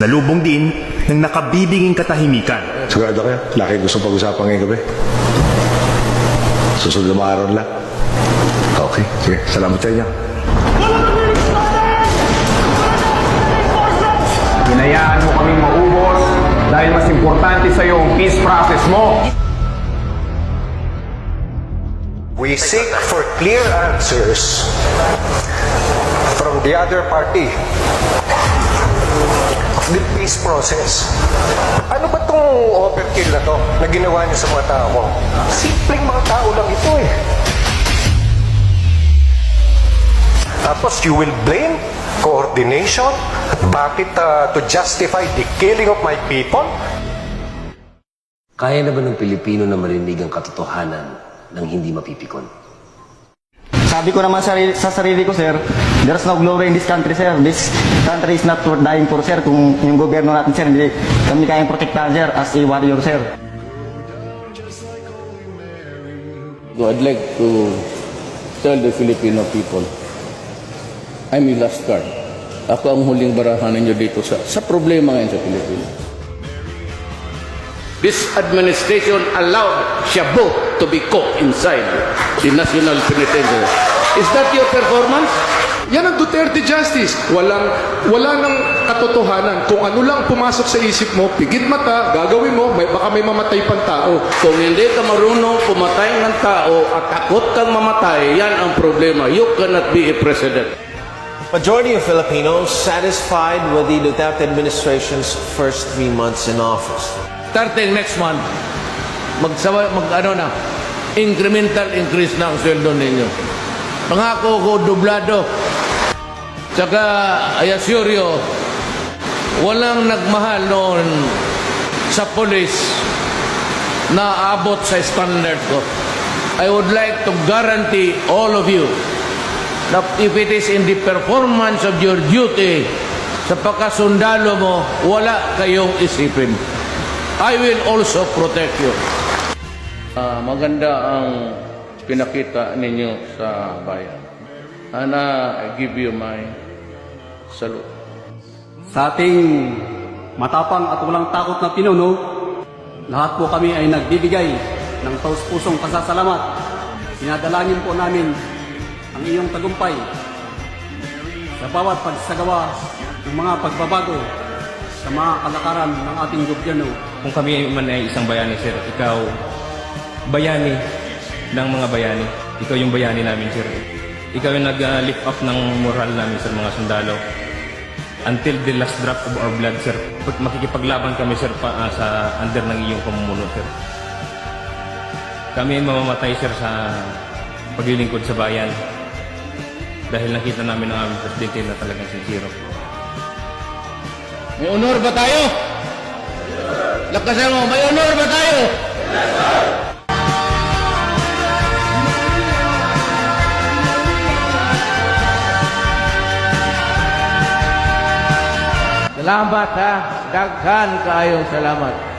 Nalubong din ng nakabibiging katahimikan. Sigurado kayo, laki gusto pag-usapan ngayong gabi. Susunod na mga araw lang. Okay, sige. Salamat sa inyo. Hinayaan mo kaming maubos dahil mas importante sa iyo ang peace process mo. We seek for clear answers from the other party the peace process. Ano ba tong overkill na to na ginawa niyo sa mga tao mo? Simpleng mga tao lang ito eh. Tapos you will blame coordination? Bakit uh, to justify the killing of my people? Kaya na ba ng Pilipino na marinig ang katotohanan ng hindi mapipikon? Sabi ko naman sa sarili ko, sir, there's no glory in this country, sir. This country is not worth dying for, sir. Kung yung gobyerno natin, sir, hindi kami kayang protektahan, sir, as a warrior, sir. I'd like to tell the Filipino people, I'm your last card. Ako ang huling barahan ninyo dito sa, sa problema ngayon sa Pilipinas. This administration allowed Shabu to be caught inside the National Penitentiary. Is that your performance? Yan ang Duterte Justice. Walang, wala nang katotohanan. Kung ano lang pumasok sa isip mo, pigit mata, gagawin mo, may, baka may mamatay pang tao. Kung hindi ka marunong pumatay ng tao at takot kang mamatay, yan ang problema. You cannot be a president. Majority of Filipinos satisfied with the Duterte administration's first three months in office. Starting next month, magsawa, mag ano na, incremental increase na ang sweldo ninyo. Pangako ko, dublado. Tsaka, I assure you, walang nagmahal noon sa police na abot sa standard ko. I would like to guarantee all of you that if it is in the performance of your duty sa pagkasundalo mo, wala kayong isipin. I will also protect you. Ah, maganda ang pinakita ninyo sa bayan. And I give you my salute. Sa ating matapang at walang takot na pinuno, lahat po kami ay nagbibigay ng taus-pusong pasasalamat. Sinadalangin po namin ang iyong tagumpay sa bawat pagsagawa ng mga pagbabago sa mga kalakaran ng ating gobyerno. Kung kami man ay isang bayani, sir, ikaw bayani ng mga bayani. Ikaw yung bayani namin, sir. Ikaw yung nag-lift up ng moral namin, sir, mga sundalo. Until the last drop of our blood, sir. Pag makikipaglaban kami, sir, pa, ah, sa under ng iyong pamumuno, sir. Kami ay mamamatay, sir, sa paglilingkod sa bayan. Dahil nakita namin ang aming presidente na talagang sincero. May honor ba tayo? Lakasan mo, may honor ba tayo? Salamat ha. Daghan kaayong salamat.